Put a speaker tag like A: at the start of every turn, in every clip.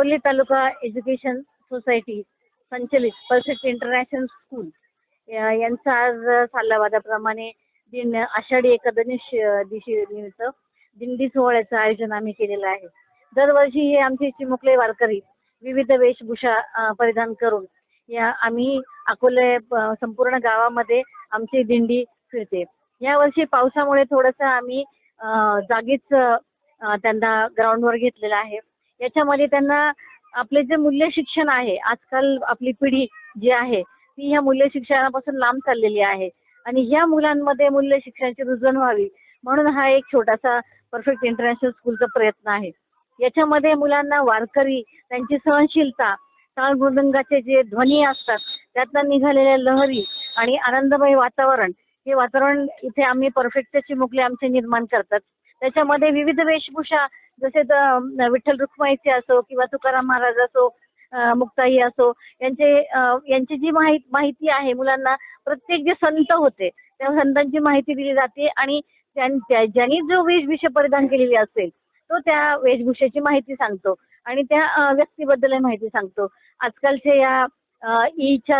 A: Akole taluka education society संचलित perfect international school. यांचा आज सल्लावादाप्रमाणे दिन आषाढी एकादशी दिवशी निमित्त दिंडी सोहळ्याचं आयोजन आम्ही केलेलं आहे. दरवर्षी हे आमचे चिमुकले वारकरी विविध वेशभूषा परिधान करून या आम्ही अकोले संपूर्ण गावामध्ये आमची दिंडी फिरते. यावर्षी पावसामुळे थोडंसं आम्ही जागीच त्यांना ग्राउंडवर घेतलेलं आहे. याच्यामध्ये त्यांना आपले जे मूल्य शिक्षण आहे आजकाल आपली पिढी जी आहे ती ह्या मूल्य शिक्षणापासून लांब चाललेली आहे. आणि ह्या मुलांमध्ये मूल्य शिक्षणाची रुजवण व्हावी म्हणून हा एक छोटासा परफेक्ट इंटरनॅशनल स्कूलचा प्रयत्न आहे. याच्यामध्ये मुलांना वारकरी त्यांची सहनशीलता टाळ मृदंगाचे जे ध्वनी असतात त्यातनं निघालेल्या लहरी आणि आनंदमय वातावरण हे वातावरण इथे आम्ही परफेक्ट चिमुकले आमचे निर्माण करतात. त्याच्यामध्ये विविध वेशभूषा जसे विठ्ठल रुक्माईचे असो किंवा तुकाराम महाराज असो मुक्ताई असो यांचे यांची जी माहिती माहिती आहे मुलांना प्रत्येक जे संत होते त्या संतांची माहिती दिली जाते आणि त्यां- ज्यांनी जो वेशभूषा परिधान केलेली असेल तो त्या वेशभूषेची माहिती सांगतो आणि त्या व्यक्तीबद्दल माहिती सांगतो. आजकालच्या या ईच्या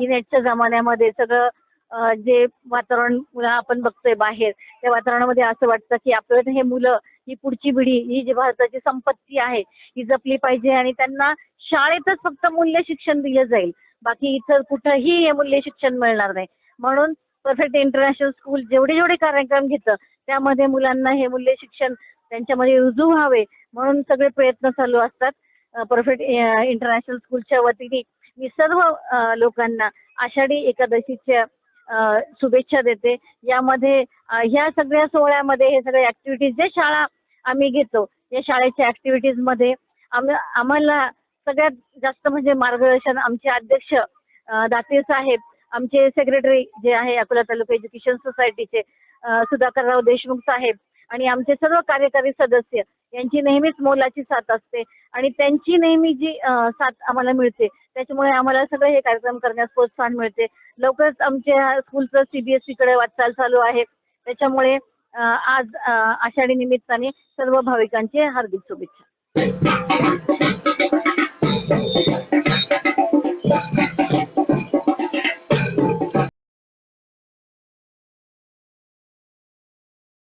A: ई नेटच्या जमान्यामध्ये सगळं जे वातावरण मुलं आपण बघतोय बाहेर त्या वातावरणामध्ये असं वाटतं की आपलं हे मुलं ही पुढची पिढी ही जी भारताची संपत्ती आहे ही जपली पाहिजे आणि त्यांना शाळेतच फक्त मूल्य शिक्षण दिलं जाईल. बाकी इतर कुठंही हे मूल्य शिक्षण मिळणार नाही. म्हणून परफेक्ट इंटरनॅशनल स्कूल जेवढे जेवढे कार्यक्रम घेतं त्यामध्ये मुलांना हे मूल्य शिक्षण त्यांच्यामध्ये रुजू व्हावे म्हणून सगळे प्रयत्न चालू असतात. परफेक्ट इंटरनॅशनल स्कूलच्या वतीने मी सर्व लोकांना आषाढी एकादशीच्या शुभेच्छा देते. यामध्ये ह्या सगळ्या सोहळ्यामध्ये हे सगळे ऍक्टिव्हिटीज जे शाळा आम्ही घेतो या शाळेच्या ऍक्टिव्हिटीजमध्ये आम्हाला सगळ्यात जास्त म्हणजे मार्गदर्शन आमचे अध्यक्ष दाते साहेब आमचे सेक्रेटरी जे आहे अकोला तालुका एज्युकेशन सोसायटीचे सुधाकरराव देशमुख साहेब आणि आमचे सर्व कार्यकारी सदस्य यांची नेहमीच मोलाची साथ असते. आणि त्यांची नेहमी जी साथ आम्हाला मिळते त्याच्यामुळे आम्हाला सगळे हे कार्यक्रम करण्यास प्रोत्साहन मिळते. लवकरच आमच्या स्कूलचं सीबीएसई कडे वाटचाल चालू आहे. त्याच्यामुळे आज आषाढी निमित्ताने सर्व भाविकांचे हार्दिक शुभेच्छा.